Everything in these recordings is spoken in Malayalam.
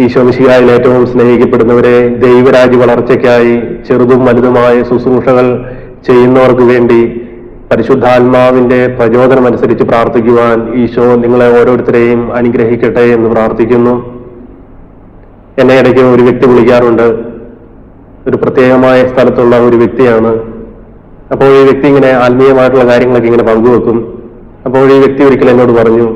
ഈശോമിശിഹായിൽ ഏറ്റവും സ്നേഹിക്കപ്പെടുന്നവരെ ദൈവരാജ്യ വളർച്ചയ്ക്കായി ചെറുതും വലുതുമായ ശുശ്രൂഷകൾ ചെയ്യുന്നവർക്ക് വേണ്ടി പരിശുദ്ധാത്മാവിന്റെ പ്രചോദനമനുസരിച്ച് പ്രാർത്ഥിക്കുവാൻ ഈശോ നിങ്ങളെ ഓരോരുത്തരെയും അനുഗ്രഹിക്കട്ടെ എന്ന് പ്രാർത്ഥിക്കുന്നു. എന്നെ ഇടയ്ക്ക് ഒരു വ്യക്തി വിളിക്കാറുണ്ട്. ഒരു പ്രത്യേകമായ സ്ഥലത്തുള്ള ഒരു വ്യക്തിയാണ്. അപ്പോൾ ഈ വ്യക്തി ഇങ്ങനെ ആത്മീയമായിട്ടുള്ള കാര്യങ്ങളൊക്കെ ഇങ്ങനെ പങ്കുവെക്കും. അപ്പോൾ ഈ വ്യക്തി ഒരിക്കൽ എന്നോട് പറഞ്ഞു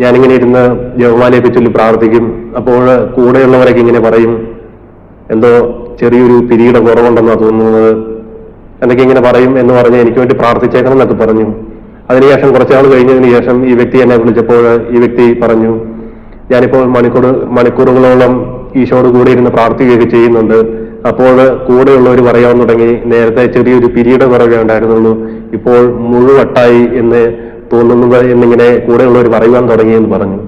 ഞാനിങ്ങനെ ഇരുന്ന് ജപമാലയൊക്കെ ചൊല്ലി പ്രാർത്ഥിക്കും. അപ്പോൾ കൂടെയുള്ളവരൊക്കെ ഇങ്ങനെ പറയും എന്തോ ചെറിയൊരു പിരിയുടെ കുറവുണ്ടെന്നാണ് തോന്നുന്നത്. എന്നൊക്കെ ഇങ്ങനെ പറയും എന്ന് പറഞ്ഞ് എനിക്ക് വേണ്ടി പ്രാർത്ഥിച്ചേക്കണം എന്നൊക്കെ പറഞ്ഞു. അതിനുശേഷം കുറച്ചാൾ കഴിഞ്ഞതിന് ശേഷം ഈ വ്യക്തി എന്നെ വിളിച്ചപ്പോൾ ഈ വ്യക്തി പറഞ്ഞു ഞാനിപ്പോൾ മണിക്കൂർ മണിക്കൂറുകളോളം ഈശോട് കൂടെ ഇരുന്ന് പ്രാർത്ഥിക്കുകയൊക്കെ ചെയ്യുന്നുണ്ട്. അപ്പോൾ കൂടെയുള്ളവർ പറയാൻ തുടങ്ങി നേരത്തെ ചെറിയൊരു പിരിയുടെ കുറവേ ഉണ്ടായിരുന്നുള്ളൂ. ഇപ്പോൾ മുഴുവട്ടായി എന്ന് തോന്നുന്നത് എന്നിങ്ങനെ കൂടെയുള്ളവർ പറയുവാൻ തുടങ്ങി എന്ന് പറഞ്ഞു.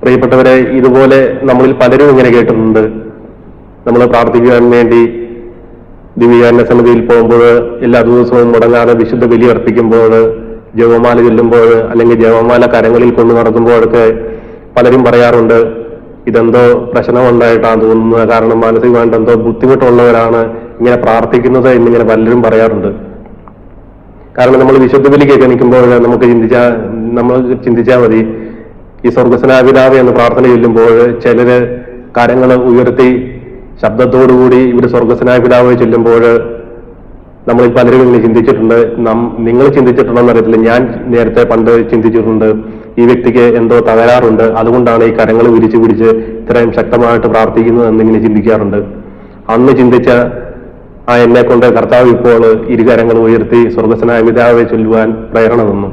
പ്രിയപ്പെട്ടവരെ ഇതുപോലെ നമ്മളിൽ പലരും ഇങ്ങനെ കേട്ടിട്ടുണ്ട്. നമ്മൾ പ്രാർത്ഥിക്കുവാൻ വേണ്ടി ദിവ്യാന സമിതിയിൽ പോകുമ്പോൾ എല്ലാ ദിവസവും മുടങ്ങാതെ വിശുദ്ധ ബലി അർപ്പിക്കുമ്പോൾ ജപമാല ചൊല്ലുമ്പോൾ അല്ലെങ്കിൽ ജപമാല കരങ്ങളിൽ കൊണ്ടു നടക്കുമ്പോഴൊക്കെ പലരും പറയാറുണ്ട് ഇതെന്തോ പ്രശ്നമുണ്ടായിട്ടാണ് തോന്നുന്നത്. കാരണം മാനസികമായിട്ട് എന്തോ ബുദ്ധിമുട്ടുള്ളവരാണ് ഇങ്ങനെ പ്രാർത്ഥിക്കുന്നത് എന്നിങ്ങനെ പലരും പറയാറുണ്ട്. കാരണം നമ്മൾ വിശുദ്ധ ബലി നിൽക്കുമ്പോൾ നമുക്ക് ചിന്തിച്ചാ നമ്മൾ ചിന്തിച്ചാൽ മതി. ഈ സ്വർഗസ്നാപിതാവ് എന്ന് പ്രാർത്ഥന ചൊല്ലുമ്പോൾ ചിലര് കരങ്ങൾ ഉയർത്തി ശബ്ദത്തോടുകൂടി ഇവർ സ്വർഗസ്നാപിതാവ് ചൊല്ലുമ്പോൾ നമ്മൾ പലരും ഇങ്ങനെ ചിന്തിച്ചിട്ടുണ്ട്. നം നിങ്ങൾ ചിന്തിച്ചിട്ടുണ്ടെന്ന് അറിയത്തില്ല. ഞാൻ നേരത്തെ പണ്ട് ചിന്തിച്ചിട്ടുണ്ട് ഈ വ്യക്തിക്ക് എന്തോ തകരാറുണ്ട്. അതുകൊണ്ടാണ് ഈ കരങ്ങൾ വിരിച്ചു പിടിച്ച് ഇത്രയും ശക്തമായിട്ട് പ്രാർത്ഥിക്കുന്നത് എന്നിങ്ങനെ ചിന്തിക്കാറുണ്ട്. അന്ന് ചിന്തിച്ച ആ എന്നെ കൊണ്ട് കർത്താവ് ഇപ്പോൾ ഇരുകരങ്ങൾ ഉയർത്തി സ്വർഗസ്നായ പിതാവെ ചൊല്ലുവാൻ പ്രേരണ തന്നു.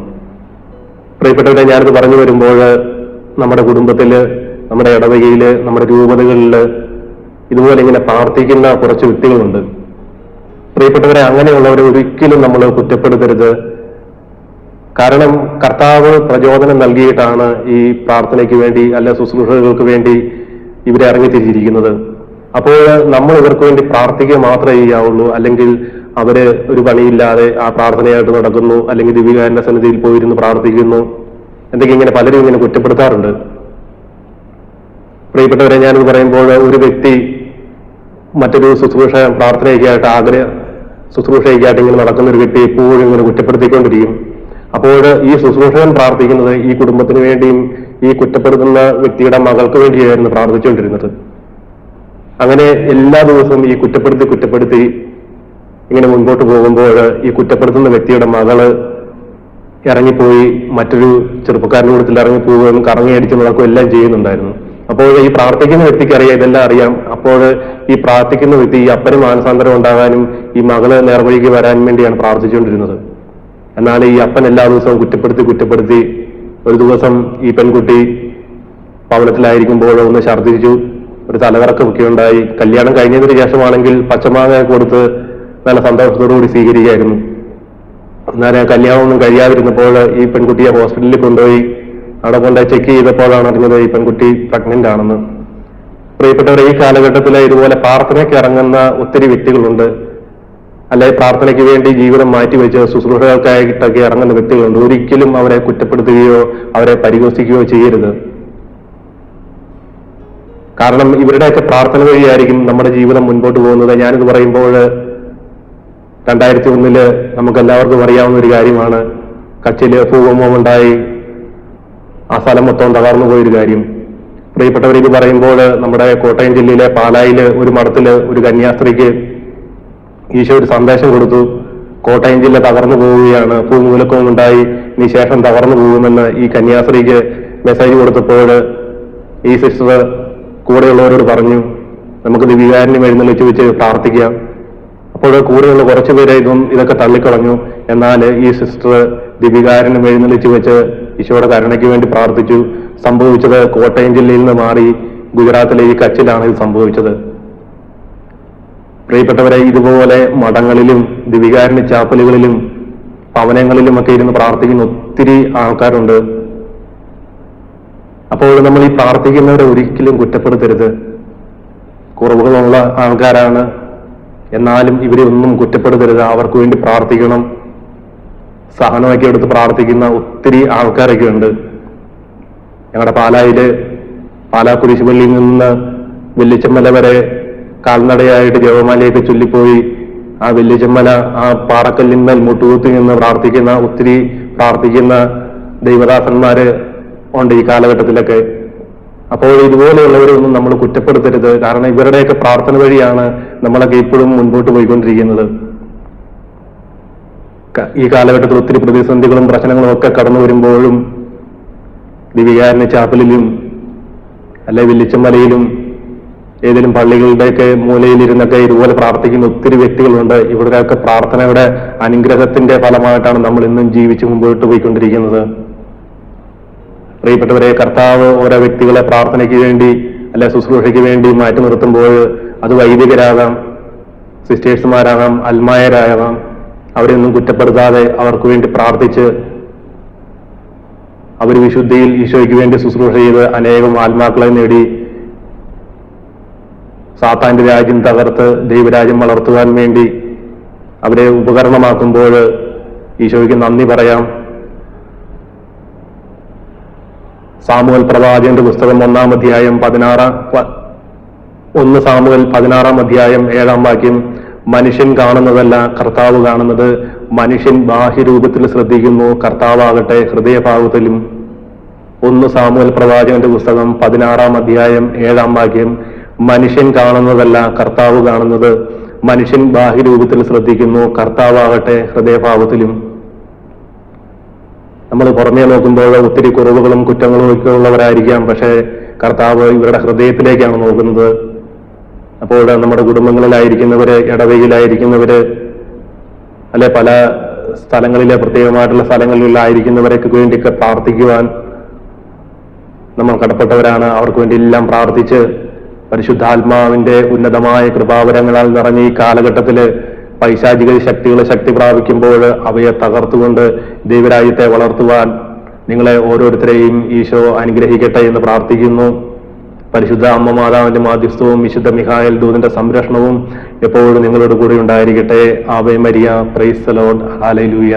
പ്രിയപ്പെട്ടവരെ ഞാനിത് പറഞ്ഞു വരുമ്പോൾ നമ്മുടെ കുടുംബത്തിൽ നമ്മുടെ ഇടവകയിൽ നമ്മുടെ രൂപതകളിൽ ഇതുപോലെ ഇങ്ങനെ പ്രാർത്ഥിക്കുന്ന കുറച്ച് വ്യക്തികളുണ്ട്. പ്രിയപ്പെട്ടവരെ അങ്ങനെയുള്ളവരെ ഒരിക്കലും നമ്മൾ കുറ്റപ്പെടുത്തരുത്. കാരണം കർത്താവ് പ്രചോദനം നൽകിയിട്ടാണ് ഈ പ്രാർത്ഥനയ്ക്ക് വേണ്ടി അല്ല ശുശ്രൂഷകൾക്ക് വേണ്ടി ഇവരെ ഇറങ്ങിത്തിരിച്ചിരിക്കുന്നത്. അപ്പോൾ നമ്മൾ ഇവർക്ക് വേണ്ടി പ്രാർത്ഥിക്കുക മാത്രമേ ചെയ്യാവുള്ളൂ. അല്ലെങ്കിൽ അവർ ഒരു പണിയില്ലാതെ ആ പ്രാർത്ഥനയായിട്ട് നടക്കുന്നു. അല്ലെങ്കിൽ ദിവികാരന്റെ സന്നിധിയിൽ പോയിരുന്ന് പ്രാർത്ഥിക്കുന്നു. എന്തൊക്കെ ഇങ്ങനെ പലരും ഇങ്ങനെ കുറ്റപ്പെടുത്താറുണ്ട്. പ്രിയപ്പെട്ടവരെ ഞാനിത് പറയുമ്പോൾ ഒരു വ്യക്തി മറ്റൊരു ശുശ്രൂഷ പ്രാർത്ഥനയൊക്കെയായിട്ട് ആഗ്രഹ ശുശ്രൂഷയൊക്കെയായിട്ട് ഇങ്ങനെ നടക്കുന്ന ഒരു വ്യക്തി എപ്പോഴും ഇങ്ങനെ കുറ്റപ്പെടുത്തിക്കൊണ്ടിരിക്കും. അപ്പോൾ ഈ ശുശ്രൂഷകൻ പ്രാർത്ഥിക്കുന്നത് ഈ കുടുംബത്തിന് വേണ്ടിയും ഈ കുറ്റപ്പെടുത്തുന്ന വ്യക്തിയുടെ മകൾക്ക് വേണ്ടിയായിരുന്നു പ്രാർത്ഥിച്ചുകൊണ്ടിരുന്നത്. അങ്ങനെ എല്ലാ ദിവസവും ഈ കുറ്റപ്പെടുത്തി കുറ്റപ്പെടുത്തി ഇങ്ങനെ മുൻപോട്ട് പോകുമ്പോൾ ഈ കുറ്റപ്പെടുത്തുന്ന വ്യക്തിയുടെ മകൾ ഇറങ്ങിപ്പോയി മറ്റൊരു ചെറുപ്പക്കാരന്റെ കൂട്ടത്തിൽ ഇറങ്ങിപ്പോവുകയും കറങ്ങി അടിച്ചു നടക്കുകയും എല്ലാം ചെയ്യുന്നുണ്ടായിരുന്നു. അപ്പോൾ ഈ പ്രാർത്ഥിക്കുന്ന വ്യക്തിക്ക് അറിയാം ഇതെല്ലാം അറിയാം. അപ്പോൾ ഈ പ്രാർത്ഥിക്കുന്ന വ്യക്തി ഈ അപ്പന് മാനസാന്തരം ഉണ്ടാകാനും ഈ മകൾ നേർവഴിക്ക് വരാൻ വേണ്ടിയാണ് പ്രാർത്ഥിച്ചുകൊണ്ടിരുന്നത്. എന്നാൽ ഈ അപ്പൻ എല്ലാ ദിവസവും കുറ്റപ്പെടുത്തി കുറ്റപ്പെടുത്തി ഒരു ദിവസം ഈ പെൺകുട്ടി ഭവനത്തിലായിരിക്കുമ്പോൾ ഒന്ന് ഛർദ്ദിച്ചു. ഒരു തലകറക്കമൊക്കെ ഉണ്ടായി. കല്യാണം കഴിഞ്ഞതിന് ശേഷമാണെങ്കിൽ പച്ചമാങ്ങ കൊടുത്ത് നല്ല സന്തോഷത്തോടു കൂടി സ്വീകരിക്കുകയായിരുന്നു. എന്നാൽ കല്യാണമൊന്നും കഴിയാതിരുന്നപ്പോൾ ഈ പെൺകുട്ടിയെ ഹോസ്പിറ്റലിൽ കൊണ്ടുപോയി അവിടെ കൊണ്ട് ചെക്ക് ചെയ്തപ്പോഴാണ് അറിഞ്ഞത് ഈ പെൺകുട്ടി പ്രഗ്നന്റ് ആണെന്ന്. പ്രിയപ്പെട്ടവർ ഈ കാലഘട്ടത്തിൽ ഇതുപോലെ പ്രാർത്ഥനയ്ക്ക് ഇറങ്ങുന്ന ഒത്തിരി വ്യക്തികളുണ്ട്. അല്ലെ പ്രാർത്ഥനയ്ക്ക് വേണ്ടി ജീവിതം മാറ്റിവെച്ച് ശുശ്രൂഷകൾക്കായിട്ടൊക്കെ ഇറങ്ങുന്ന വ്യക്തികളുണ്ട്. ഒരിക്കലും അവരെ കുറ്റപ്പെടുത്തുകയോ അവരെ പരിഹസിക്കുകയോ ചെയ്യരുത്. കാരണം ഇവരുടെയൊക്കെ പ്രാർത്ഥന വഴിയായിരിക്കും നമ്മുടെ ജീവിതം മുൻപോട്ട് പോകുന്നത്. ഞാനിത് പറയുമ്പോൾ രണ്ടായിരത്തി ഒന്നിൽ നമുക്ക് എല്ലാവർക്കും അറിയാവുന്ന ഒരു കാര്യമാണ്. കച്ചിൽ ഭൂകമ്പമുണ്ടായി. ആ സ്ഥലം മൊത്തം തകർന്നു പോയൊരു കാര്യം. പ്രിയപ്പെട്ടവർ പറയുമ്പോൾ നമ്മുടെ കോട്ടയം ജില്ലയിലെ പാലായിൽ ഒരു മഠത്തിൽ ഒരു കന്യാസ്ത്രീക്ക് ഈശോ ഒരു സന്ദേശം കൊടുത്തു. കോട്ടയം ജില്ല തകർന്നു പോവുകയാണ്. ഭൂമൂലക്കവും ഉണ്ടായി ഇനി ശേഷം തകർന്നു പോകുമെന്ന് ഈ കന്യാസ്ത്രീക്ക് മെസ്സേജ് കൊടുത്തപ്പോൾ ഈ സിസ്റ്റർ കൂടെയുള്ളവരോട് പറഞ്ഞു നമുക്ക് ദിവികാരനും എഴുന്നള്ളിച്ച് വെച്ച് പ്രാർത്ഥിക്കാം. അപ്പോൾ കൂടെയുള്ള കുറച്ചു പേരെ ഇതും ഇതൊക്കെ തള്ളിക്കളഞ്ഞു. എന്നാൽ ഈ സിസ്റ്റർ ദിവികാരനും എഴുന്നള്ളിച്ച് വെച്ച് ഈശോയുടെ കരുണയ്ക്ക് വേണ്ടി പ്രാർത്ഥിച്ചു. സംഭവിച്ചത് കോട്ടയം ജില്ലയിൽ നിന്ന് മാറി ഗുജറാത്തിലെ ഈ കച്ചിലാണ് ഇത് സംഭവിച്ചത്. പ്രിയപ്പെട്ടവരെ ഇതുപോലെ മഠങ്ങളിലും ദിവികാരണ ചാപ്പലുകളിലും ഭവനങ്ങളിലും ഒക്കെ ഇരുന്ന് പ്രാർത്ഥിക്കുന്ന ഒത്തിരി ആൾക്കാരുണ്ട്. അപ്പോൾ നമ്മൾ ഈ പ്രാർത്ഥിക്കുന്നവരെ ഒരിക്കലും കുറ്റപ്പെടുത്തരുത്. കുറവുകളുള്ള ആൾക്കാരാണ്. എന്നാലും ഇവരെ ഒന്നും കുറ്റപ്പെടുത്തരുത്. അവർക്ക് വേണ്ടി പ്രാർത്ഥിക്കണം. സഹനമൊക്കെ എടുത്ത് പ്രാർത്ഥിക്കുന്ന ഒത്തിരി ആൾക്കാരൊക്കെ ഉണ്ട്. ഞങ്ങളുടെ പാലായിൽ പാലാ കുരിശുപള്ളിയിൽ നിന്ന് വെല്ലിച്ചമ്മല വരെ കാൽനടയായിട്ട് ജപമാലയൊക്കെ ചൊല്ലിപ്പോയി. ആ വെല്ലിച്ചമ്മല ആ പാറക്കല്ലിന്മേൽ മുട്ടുകുത്തി നിന്ന് പ്രാർത്ഥിക്കുന്ന ഒത്തിരി പ്രാർത്ഥിക്കുന്ന ദൈവദാസന്മാര് ഉണ്ട് ഈ കാലഘട്ടത്തിലൊക്കെ. അപ്പോൾ ഇതുപോലെയുള്ളവരൊന്നും നമ്മൾ കുറ്റപ്പെടുത്തരുത്. കാരണം ഇവരുടെയൊക്കെ പ്രാർത്ഥന വഴിയാണ് നമ്മളൊക്കെ ഇപ്പോഴും മുൻപോട്ട് പോയിക്കൊണ്ടിരിക്കുന്നത്. ഈ കാലഘട്ടത്തിൽ ഒത്തിരി പ്രതിസന്ധികളും പ്രശ്നങ്ങളും ഒക്കെ കടന്നു വരുമ്പോഴും ദിവികാരന് ചാപ്പലിലും അല്ലെ വില്ലിച്ചമലയിലും ഏതെങ്കിലും പള്ളികളുടെയൊക്കെ മൂലയിലിരുന്നൊക്കെ ഇതുപോലെ പ്രാർത്ഥിക്കുന്ന ഒത്തിരി വ്യക്തികളുണ്ട്. ഇവരുടെയൊക്കെ പ്രാർത്ഥനയുടെ അനുഗ്രഹത്തിന്റെ ഫലമായിട്ടാണ് നമ്മൾ ഇന്നും ജീവിച്ച് മുമ്പോട്ട് പോയിക്കൊണ്ടിരിക്കുന്നത്. പ്രിയപ്പെട്ടവരെ കർത്താവ് ഓരോ വ്യക്തികളെ പ്രാർത്ഥനയ്ക്ക് വേണ്ടി അല്ലെ ശുശ്രൂഷയ്ക്ക് വേണ്ടി മാറ്റി നിർത്തുമ്പോൾ അത് വൈദികരാകാം സിസ്റ്റേഴ്സുമാരാകാം അൽമായരാകാം. അവരെയൊന്നും കുറ്റപ്പെടുത്താതെ അവർക്ക് വേണ്ടി പ്രാർത്ഥിച്ച് അവർ വിശുദ്ധിയിൽ ഈശോയ്ക്ക് വേണ്ടി ശുശ്രൂഷ ചെയ്ത് അനേകം ആത്മാക്കളെ നേടി സാത്താന്റെ രാജ്യം തകർത്ത് ദൈവരാജ്യം വളർത്തുവാൻ വേണ്ടി അവരെ ഉപകരണമാക്കുമ്പോൾ ഈശോയ്ക്ക് നന്ദി പറയാം. സാമുവൽ പ്രവാചകന്റെ പുസ്തകം ഒന്നാം അധ്യായം പതിനാറാം ഒന്ന് സാമുവൽ പതിനാറാം അധ്യായം ഏഴാം വാക്യം മനുഷ്യൻ കാണുന്നതല്ല കർത്താവ് കാണുന്നത്. മനുഷ്യൻ ബാഹ്യരൂപത്തിൽ ശ്രദ്ധിക്കുന്നു കർത്താവാകട്ടെ ഹൃദയഭാഗത്തിലും. ഒന്ന് സാമുവൽ പ്രവാചകന്റെ പുസ്തകം പതിനാറാം അധ്യായം ഏഴാം വാക്യം മനുഷ്യൻ കാണുന്നതല്ല കർത്താവ് കാണുന്നത്. മനുഷ്യൻ ബാഹ്യരൂപത്തിൽ ശ്രദ്ധിക്കുന്നു കർത്താവാകട്ടെ ഹൃദയഭാവത്തിലും നമ്മൾ പുറമേ നോക്കുമ്പോൾ ഒത്തിരി കുറവുകളും കുറ്റങ്ങളും ഒക്കെ ഉള്ളവരായിരിക്കാം. പക്ഷേ കർത്താവ് ഇവരുടെ ഹൃദയത്തിലേക്കാണ് നോക്കുന്നത്. അപ്പോൾ നമ്മുടെ കുടുംബങ്ങളിലായിരിക്കുന്നവര് ഇടവയിലായിരിക്കുന്നവര് അല്ലെ പല സ്ഥലങ്ങളിലെ പ്രത്യേകമായിട്ടുള്ള സ്ഥലങ്ങളിലായിരിക്കുന്നവരൊക്കെ വേണ്ടിയൊക്കെ പ്രാർത്ഥിക്കുവാൻ നമ്മൾ കടപ്പെട്ടവരാണ്. അവർക്ക് വേണ്ടി എല്ലാം പ്രാർത്ഥിച്ച് പരിശുദ്ധാത്മാവിന്റെ ഉന്നതമായ കൃപാവരങ്ങളാൽ നിറഞ്ഞ ഈ കാലഘട്ടത്തിൽ പൈശാചിക ശക്തികൾ ശക്തി പ്രാപിക്കുമ്പോൾ അവയെ തകർത്തുകൊണ്ട് ദൈവരാജ്യത്തെ വളർത്തുവാൻ നിങ്ങളെ ഓരോരുത്തരെയും ഈശോ അനുഗ്രഹിക്കട്ടെ എന്ന് പ്രാർത്ഥിക്കുന്നു. പരിശുദ്ധ അമ്മ മാതാവിന്റെ മാധ്യസ്ഥവും വിശുദ്ധ മിഹായൽ ദൂതിന്റെ സംരക്ഷണവും എപ്പോഴും നിങ്ങളുടെ കൂടെ ഉണ്ടായിരിക്കട്ടെ. Ave Maria praise Lord hallelujah